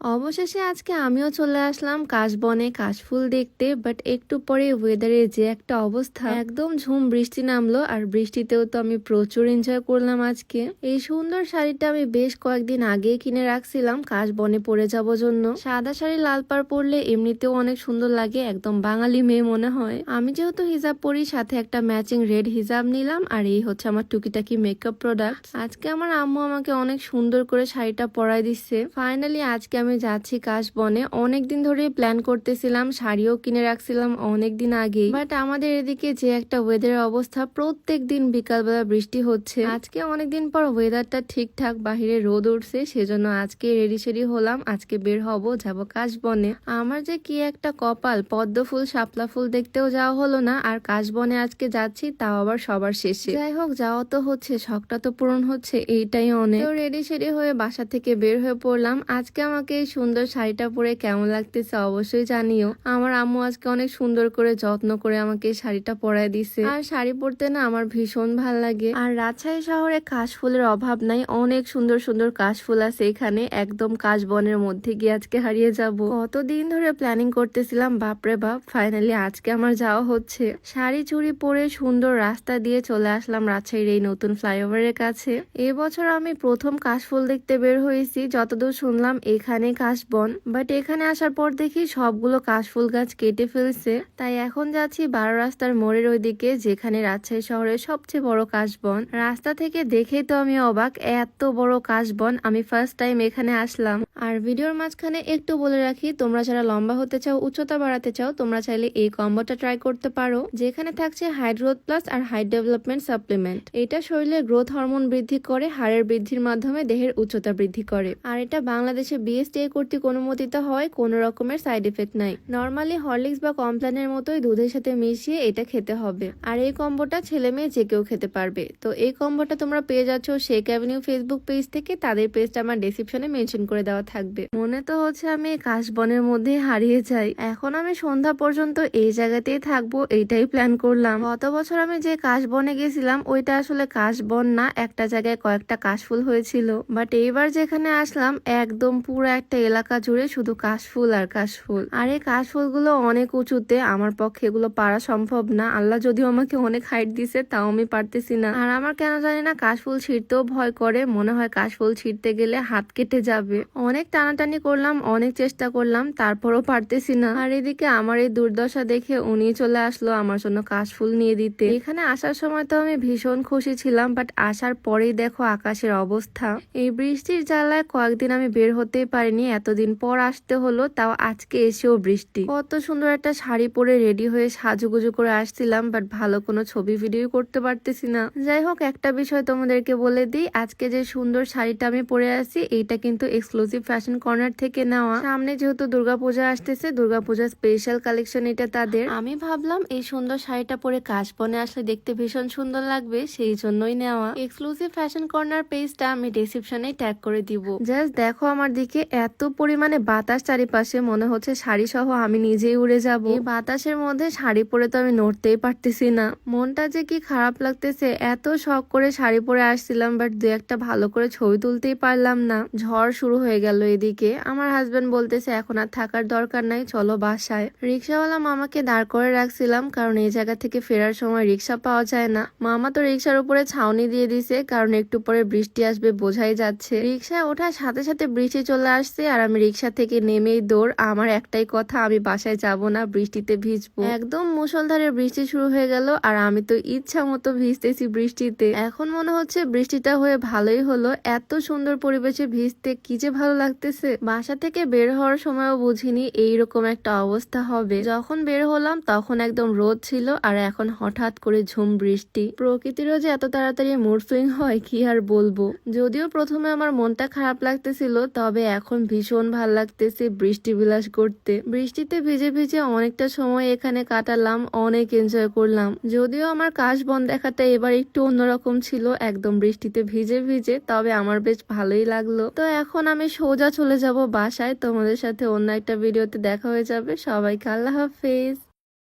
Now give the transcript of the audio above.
অবশেষে আজকে আমিও চলে আসলাম কাশবনে কাশফুল দেখতে বাট একটু পরে ওয়েদারের যে একটা অবস্থা, একদম ঝুম বৃষ্টি নামলো আর বৃষ্টিতেও তো আমি প্রচুর এনজয় করলাম আজকে। এই সুন্দর শাড়িটা আমি বেশ কয়েকদিন আগে কিনে রাখছিলাম, কাশবনে পরে যাব জন্য। সাদা শাড়ি লাল পাড় পরলে এমনিতেও অনেক সুন্দর লাগে, একদম বাঙালি মেয়ে মনে হয়। আমি যেহেতু হিজাব পরি, সাথে একটা ম্যাচিং রেড হিজাব নিলাম আর এই হচ্ছে আমার টুকিটাকি মেকআপ প্রোডাক্ট আজকে আমার আম্মু আমাকে অনেক সুন্দর করে শাড়িটা পরাই দিচ্ছে। ফাইনালি আজকে আমি যাচ্ছি কাশবনে অনেকদিন ধরে প্ল্যান করতেছিলাম, শাড়িও কিনে রাখছিলাম অনেকদিন আগেই। বাট আমাদের এদিকে যে একটা ওয়েদারের অবস্থা প্রত্যেক দিন বিকালবেলা বৃষ্টি হচ্ছে। আজকে অনেকদিন পর ওয়েদারটা ঠিকঠাক, বাহিরে রোদ উঠছে, সেজন্য আজকে রেডি সেডি হলাম, আজকে বের হব, যাব কাশবনে আমার যে কি একটা কপাল, পদ্ম ফুল, শাপলা ফুল দেখতেও যাওয়া হলো না, আর কাশবনে আজকে যাচ্ছি, তাও আবার সবার শেষে। যাই হোক, যাওয়া তো হচ্ছে, শখটা তো পূরণ হচ্ছে, এইটাই অনেক। রেডি সেডি হয়ে বাসা থেকে বের হয়ে পড়লাম। আজকে আমাকে এই সুন্দর শাড়িটা পরে কেমন লাগতেছে অবশ্যই জানিও। আমার আম্মু আজকে অনেক সুন্দর করে যত্ন করে আমাকে শাড়িটা পরায় দিছে। আর শাড়ি পরতে না আমার ভীষণ ভালো লাগে। আর রাজশাহী শহরে কাশফুলের অভাব নাই, অনেক সুন্দর সুন্দর কাশফুল আছে এখানে। একদম কাশবনের মধ্যে গিয়ে আজকে হারিয়ে যাব। কতদিন ধরে প্ল্যানিং করতেছিলাম, বাপরে বাপ ফাইনালি আজকে আমার যাওয়া হচ্ছে। শাড়ি চুড়ি পরে সুন্দর রাস্তা দিয়ে চলে আসলাম রাজশাহীর এই নতুন ফ্লাইওভারের কাছে। এবছর আমি প্রথম কাশফুল দেখতে বের হয়েছি। যতদূর শুনলাম, এখানে কাশবন বাট এখানে আসার পর দেখি সবগুলো কাশফুল গাছ কেটে ফেলছে। তাই এখন যাচ্ছি বারো রাস্তার মোড়ের ওইদিকে, যেখানে রাজশাহী শহরের সবচেয়ে বড় কাশবন। রাস্তা থেকে দেখেই তো আমি অবাক, এত বড় কাশবন, আমি ফার্স্ট টাইম এখানে আসলাম। আর ভিডিওর মাঝখানে একটু বলে রাখি, তোমরা যারা লম্বা হতে চাও, উচ্চতা বাড়াতে চাও, তোমরা চাইলে এই কম্বোটা ট্রাই করতে পারো। যেখানে থাকছে হাইট গ্রোথ প্লাস আর হাইট ডেভেলপমেন্ট সাপ্লিমেন্ট এটা শরীরের গ্রোথ হরমোন বৃদ্ধি করে, হাড়ের বৃদ্ধির মাধ্যমে দেহের উচ্চতা বৃদ্ধি করে। আর এটা বাংলাদেশে বিএসটিআই কর্তৃক অনুমোদিত হয়, কোনো রকমের সাইড এফেক্ট নাই। নর্মালি হরলিক্স বা কমপ্ল্যানের মতোই দুধের সাথে মিশিয়ে এটা খেতে হবে। আর এই কম্বোটা ছেলে মেয়ে যে কেউ খেতে পারবে। তো এই কম্বোটা তোমরা পেয়ে যাচ্ছ শেক অ্যাভিনিউ ফেসবুক পেজ থেকে, তাদের পেজটা আমার ডেসক্রিপশনে মেনশন করে দেওয়া থাকবে। মনে তো হচ্ছে আমি কাশবনের মধ্যে হারিয়ে যাই। এখন আমি সন্ধ্যা পর্যন্ত এই জায়গাতেই থাকব, এইটাই প্ল্যান করলাম। গত বছর আমি যে কাশবনে গেছিলাম, ওইটা আসলে কাশবন না, একটা জায়গায় কয়েকটা কাশফুল হয়েছিল। বাট এইবার যেখানে আসলাম, একদম পুরো একটা এলাকা জুড়ে শুধু কাশফুল আর কাশফুল। আর এই কাশফুলগুলো অনেক উঁচুতে, আমার পক্ষে এগুলো পারা সম্ভব না। আল্লাহ যদিও আমাকে অনেক হাইট দিছে, তাও আমি পারতেছি না। আর আমার কেন জানি না কাশফুল ছিঁড়তেও ভয় করে, মনে হয় কাশফুল ছিঁড়তে গেলে হাত কেটে যাবে। অনেক টানাটানি করলাম, অনেক চেষ্টা করলাম, তারপরও পারতেছি না। আর এদিকে আমার এই দুর্দশা দেখে উনি চলে আসলো আমার জন্য কাশফুল নিয়ে দিতে। এখানে আসার সময় তো আমি ভীষণ খুশি ছিলাম বাট আসার পরেই দেখো আকাশের অবস্থা। এই বৃষ্টির জ্বালায় কয়েকদিন আমি বের হতেই পারিনি। এতদিন পর আসতে হলো, তাও আজকে এসেও বৃষ্টি। কত সুন্দর একটা শাড়ি পরে রেডি হয়ে সাজুগুজু করে আসছিলাম বাট ভালো কোনো ছবি ভিডিও করতে পারতেছি না। যাই হোক, একটা বিষয় তোমাদেরকে বলে দিই, আজকে যে সুন্দর শাড়িটা আমি পরে আছি, এইটা কিন্তু এক্সক্লুসিভ ফ্যাশন কর্নার থেকে নেওয়া। সামনে যেহেতু দুর্গাপূজা আসতেছে, দুর্গাপূজা স্পেশাল কালেকশন এটা তাদের। আমি ভাবলাম এই সুন্দর শাড়িটা পরে কাশবনে আসলে দেখতে ভীষণ সুন্দর লাগবে, সেই জন্যই নেওয়া। এক্সক্লুসিভ ফ্যাশন কর্নার পেজটা আমি ডেসক্রিপশনে ট্যাগ করে দিব। জাস্ট দেখো আমার দিকে পরিমাণে বাতাস চারিপাশে, মনে হচ্ছে শাড়ি সহ আমি নিজেই উড়ে যাব। এই বাতাসের মধ্যে শাড়ি পরে তো আমি নড়তেই পারতেছি না। মনটা যে কি খারাপ লাগতেছে, এত শখ করে শাড়ি পরে আসছিলাম বাট দু একটা ভালো করে ছবি তুলতেই পারলাম না। ঝড় শুরু হয়ে গেল এদিকে। আমার হাজবেন্ড বলতেছে, এখন আর থাকার দরকার নাই, চলো বাসায়। রিক্সাওয়ালা মামাকে দাঁড় করে রাখছিলাম, কারণ এই জায়গা থেকে ফেরার সময় রিক্সা পাওয়া যায় না। মামা তো রিক্সার উপরে ছাউনি দিয়ে দিছে, কারণ একটু পরে বৃষ্টি আসবে, বোঝাই যাচ্ছে। রিক্সায় ওঠার সাথে সাথে বৃষ্টি চলে আসছে আর আমি রিক্সা থেকে নেমেই দৌড়। আমার একটাই কথা, আমি বাসায় যাব না, বৃষ্টিতে ভিজবো। একদম মুসলধারে বৃষ্টি শুরু হয়ে গেল আর আমি তো ইচ্ছা মতো ভিজতেছি বৃষ্টিতে। এখন মনে হচ্ছে বৃষ্টিটা হয়ে ভালোই হলো। এত সুন্দর পরিবেশে ভিজতে কি যে ভালো লাগতেছে। বাসা থেকে বের হওয়ার সময়ও বুঝিনি এইরকম একটা অবস্থা হবে। যখন বের হলাম তখন একদম রোদ ছিল আর এখন হঠাৎ করে ঝুম বৃষ্টি। প্রকৃতিরও যে এত তাড়াতাড়ি মুড সুইং হয়, কি আর বলব? যদিও প্রথমে আমার মনটা খারাপ লাগতেছিল, তবে এখন ভীষণ ভালো লাগতেছে বৃষ্টি বিলাস করতে। বৃষ্টিতে ভিজে ভিজে অনেকটা সময় এখানে কাটালাম, অনেক এনজয় করলাম। যদিও আমার কাশ বন দেখাটা এবার একটু অন্যরকম ছিল, একদম বৃষ্টিতে ভিজে ভিজে, তবে আমার বেশ ভালোই লাগল। তো এখন আমি সোজা চলে যাব বাসায়, তোমাদের সাথে অন্য একটা ভিডিওতে দেখা হয়ে যাবে। সবাইকে আল্লাহ হাফেজ।